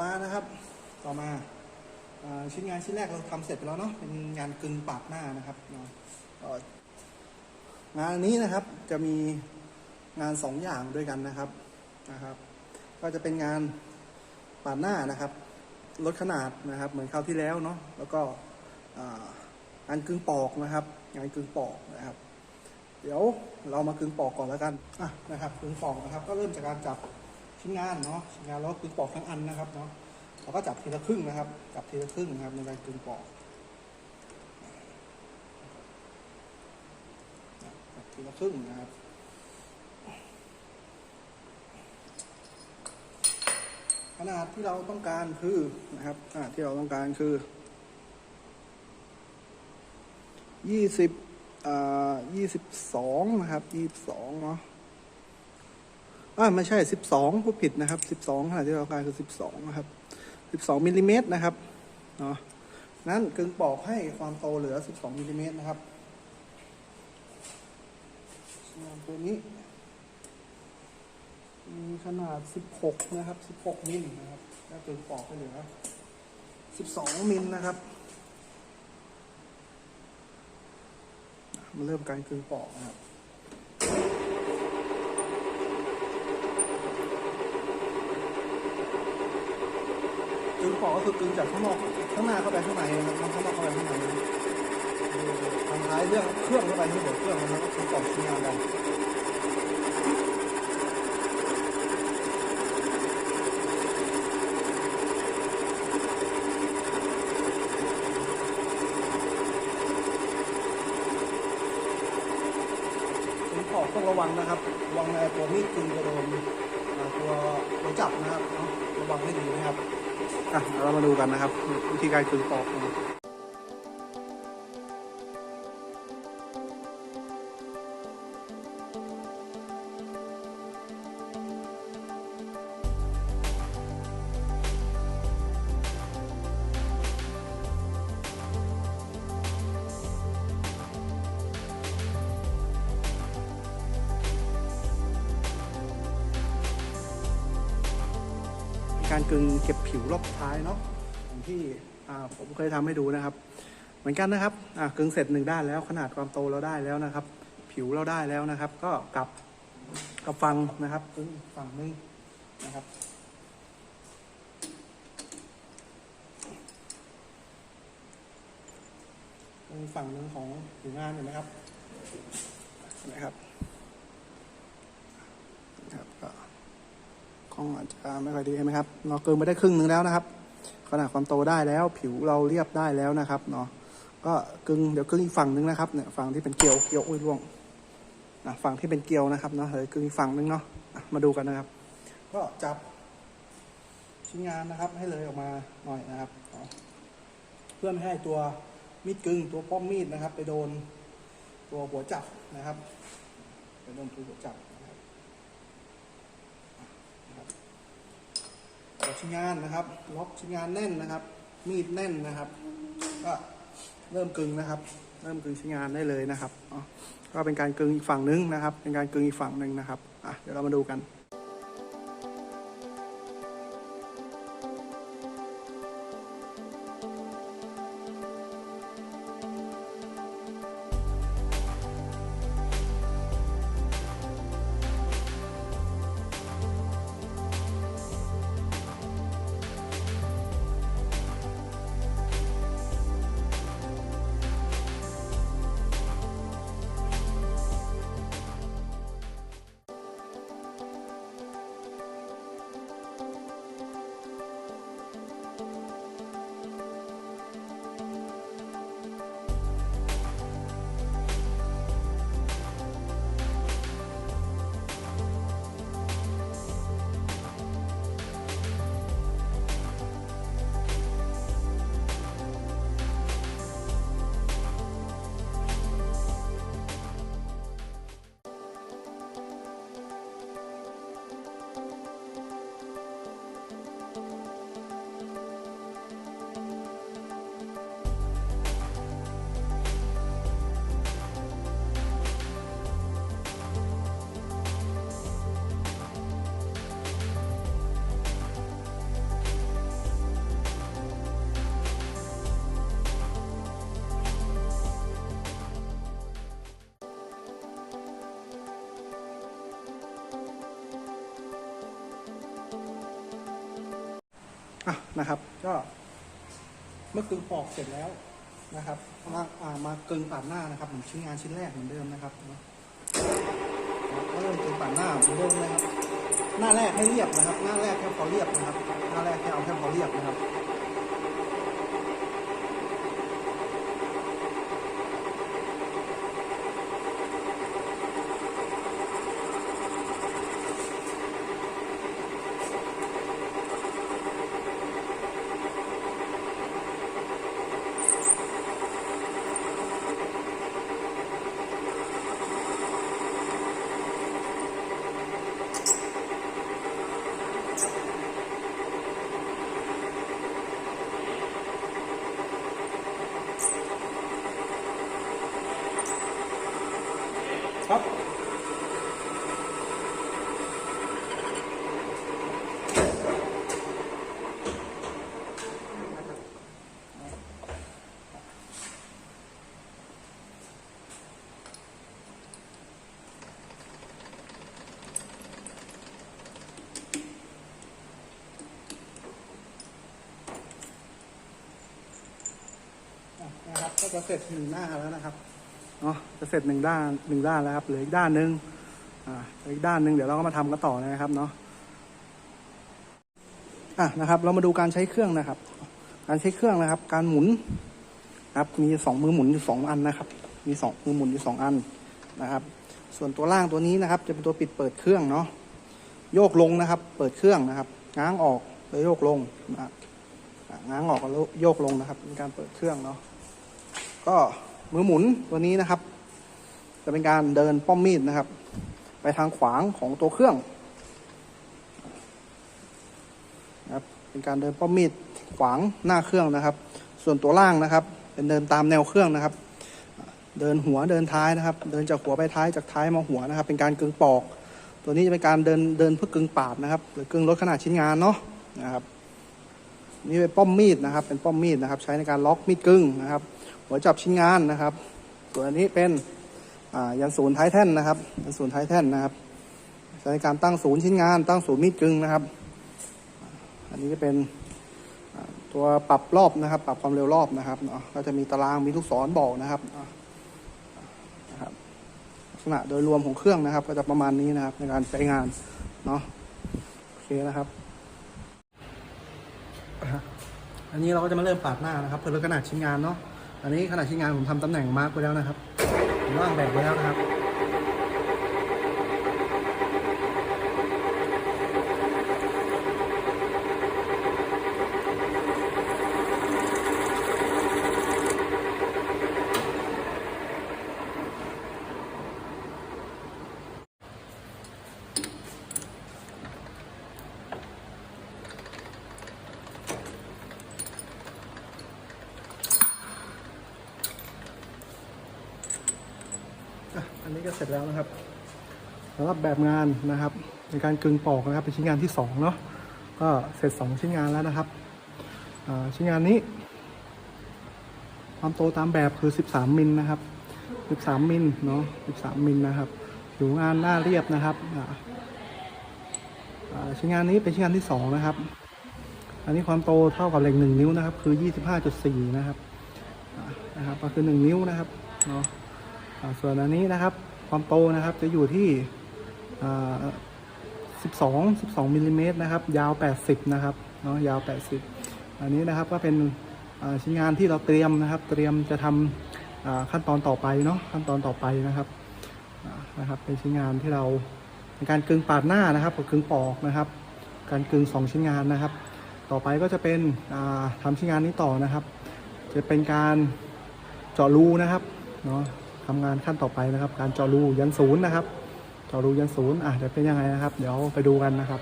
มานะครับ ต่อมาอชิ้นงานชิ้นแรกเราทำเสร็จไปแล้วเนาะเป็นงานกึ่งปาดหน้านะครับงานนี้นะครับจะมีงานสองอย่างด้วยกันนะครับนะครับ ก็จะเป็นงานปาดหน้านะครับลดขนาดนะครับ เหมือนคราวที่แล้วเนาะแล้วก็องานกึ่งปอกนะครับ งานกึ่งปอกนะครับ เดี๋ยวเรามากึ่งปอกก่อนแล้วกันอะนะครับกึ่งปอกนะครับ ก็เริ่มจากการจับ ชิ้นงานเนาะชิ้นงานแล้วก็กึ่งปอกทั้งอันนะครับเนาะเราก็จับทีละครึ่งนะครับ จับทีละครึ่งนะครับในการกึ่งปอกจับทีละครึ่งนะครับขนาดที่เราต้องการคือนะครับขนาดที่เราต้องการคือยี่สิบอ่ายี่สิบสองนะครับยี่สิบสองเนาะ อ่าไม่ใช่สิบสองผู้ผิดนะครับสิบสองขนาดที่เราการคือสิบสองนะครับสิบสองมิลลิเมตรนะครับเนาะนั้นกึ่งปอกให้ความโตเหลือสิบสองมิลลิเมตรนะครับตัวนี้มีขนาด 16 นะครับ 16 มิลนะครับแล้วตึงปอกไปเหลือ 12 มิลนะครับ มาเริ่มการกึงปอกนะครับ งปอกก็คือกึงจากข้างนอกข้างหน้าเข้าไปข้างในนะครับข้างนอกเข้าไปข้างในทางท้ายเรื่องเครื่องเข้าไปที่หัวเครื่องนะครับก็กึงปอกชิ้นงานได้ถอบต้องระวังนะครับระวังในตัวมีดกึงจะโดนตัวตัวจับนะครับ ระวังให้ดีนะครับ อะเรามาดูกันนะครับ วิธีการคืนปอก การกึงเก็บผิวรอบท้ายเนาะอย่างที่ผมเคยทำให้ดูนะครับ เหมือนกันนะครับกึงเสร็จหนึ่งด้านแล้วขนาดความโตเราได้แล้วนะครับ ผิวเราได้แล้วนะครับ ก็กลับกับฟังนะครับกึงฝั่งนึงนะครับฝั่งหนึ่งของผิวงานเห็นไหมครับเห็นไหมครับนะครับ กล้องอาจจะไม่ค่อยดีเห็นไหมครับเราเกินไปได้ครึ่งหนึ่งแล้วนะครับ ขนาดความโตได้แล้ว ผิวเราเรียบได้แล้วนะครับเนาะก็กึ่งเดี๋ยวกึ่งอีกฝั่งหนึ่งนะครับเนี่ยฝั่งที่เป็นเกลียวเกลียวอุ้ยร่วงนะฝั่งที่เป็นเกลียวนะครับเนาะเดี๋ยกึ่งอีกฝั่งหนึ่งเนาะมาดูกันนะครับ ก็จับชิ้นงานนะครับ ให้เลยออกมาหน่อยนะครับ เพื่อไม่ให้ตัวมีดกึ่งตัวป้อมมีดนะครับ ไปโดนตัวหัวจับนะครับไปโดนตัวหัวจับ ล็อชิ้นงานนะครับ ล็อกชิ้นงานแน่นนะครับ มีดแน่นนะครับ ก็เริ่มกึ่งนะครับ เริ่มกึ่งชิ้นงานได้เลยนะครับอ๋อก็เป็นการกึ่งอีกฝั่งหนึงนะครับ เป็นการกึ่งอีกฝั่งหนึ่งนะครับอะเดี๋ยวเรามาดูกัน อะนะครับ ก็เมื่อกึ่งปอกเสร็จแล้วนะครับมาอ่ามากึงปาดหน้านะครับเหมือนชิ้นงานชิ้นแรกเหมือนเดิมนะครับเนาะก็เริ่มกึงปาดหน้าเหมือนเดิมนะครับ หน้าแรกให้เรียบนะครับ หน้าแรกแค่พอเรียบนะครับ หน้าแรกแค่เอาแค่พอเรียบนะครับ ครับนะครับก็จะเสร็จหนึ่งหน้าแล้วนะครับ เนาะจะเสร็จหนึ่งด้านหนึ่งด้านแล้วครับเหลืออีกด้านหนึ่งอ่าเหลืออีกด้านหนึ่งเดี๋ยวเราก็มาทำกันต่อนะครับเนาะอะนะครับ เรามาดูการใช้เครื่องนะครับ การใช้เครื่องนะครับ การหมุนนะครับมีสองมือหมุนอยู่สองอันนะครับ มีสองมือหมุนอยู่สองอันนะครับ ส่วนตัวล่างตัวนี้นะครับ จะเป็นตัวปิดเปิดเครื่องเนาะโยกลงนะครับ เปิดเครื่องนะครับ ง้างออกแล้วโยกลงนะครับอะง้างออกแล้วโยกลงนะครับเป็นการเปิดเครื่องเนาะก็ มือหมุนตัวนี้นะครับ จะเป็นการเดินป้อมมีดนะครับ ไปทางขวางของตัวเครื่องนะครับเป็นการเดินป้อมมีดขวางหน้าเครื่องนะครับ ส่วนตัวล่างนะครับ เป็นเดินตามแนวเครื่องนะครับ เดินหัวเดินท้ายนะครับ เดินจากหัวไปท้ายจากท้ายมาหัวนะครับ เป็นการกึงปอก ตัวนี้จะเป็นการเดินเดินเพื่อกึงปาดนะครับ หรือกึงลดขนาดชิ้นงานเนาะนะครับนี่เป็นป้อมมีดนะครับ เป็นป้อมมีดนะครับ ใช้ในการล็อกมีดกึ่งนะครับ หัวจับชิ้นงานนะครับ ส่วนอันนี้เป็นยันศูนย์ท้ายแท่นนะครับยันศูนย์ท้ายแท่นนะครับใช้การตั้งศูนย์ชิ้นงาน ตั้งศูนย์มีดกึ่งนะครับ อันนี้จะเป็นตัวปรับรอบนะครับ ปรับความเร็วรอบนะครับเนาะก็จะมีตารางมีลูกศรบอกนะครับนะครับลักษณะโดยรวมของเครื่องนะครับ ก็จะประมาณนี้นะครับในการใช้งานเนาะโอเคนะครับอันนี้เราก็จะมาเริ่มปาดหน้านะครับ เพื่อลดขนาดชิ้นงานเนาะ อันนี้ขนาดชิ้นงานผมทำตำแหน่งมาร์กไปแล้วนะครับผมว่างแบบไปแล้วนะครับ อันนี้ก็เสร็จแล้วนะครับสำหรับแบบงานนะครับ ในการกึงปอกนะครับเป็นชิ้นงานที่สองเนาะก็เสร็จสองชิ้นงานแล้วนะครับชิ้นงานนี้ ความโตตามแบบคือ 13มิลนะครับ 13มิลเนาะ13มิลนะครับผิวงานหน้าเรียบนะครับชิ้นงานนี้เป็นชิ้นงานที่สองนะครับ อันนี้ความโตเท่ากับเหล็กหนึ่งนิ้วนะครับ คือ 25.4 นะครับนะครับก็คือ 1 นิ้วนะครับเนาะ ส่วนอันนี้นะครับความโตนะครับจะอยู่ที่อ่า12 12มิลลิเมตรนะครับ ยาว 80 นะครับเนาะยาว 80 อันนี้นะครับก็เป็นชิ้นงานที่เราเตรียมนะครับ เตรียมจะทำขั้นตอนต่อไปเนาะขั้นตอนต่อไปนะครับนะครับ เป็นชิ้นงานที่เราในการกึงปาดหน้านะครับกับกึงปอกนะครับ การกึงสองชิ้นงานนะครับ ต่อไปก็จะเป็นอ่าทำชิ้นงานนี้ต่อนะครับ จะเป็นการเจาะรูนะครับเนาะ ทำงานขั้นต่อไปนะครับ การเจาะรูยันศูนย์นะครับ เจาะรูยันศูนย์อะเดี๋ยวเป็นยังไงนะครับ เดี๋ยวไปดูกันนะครับ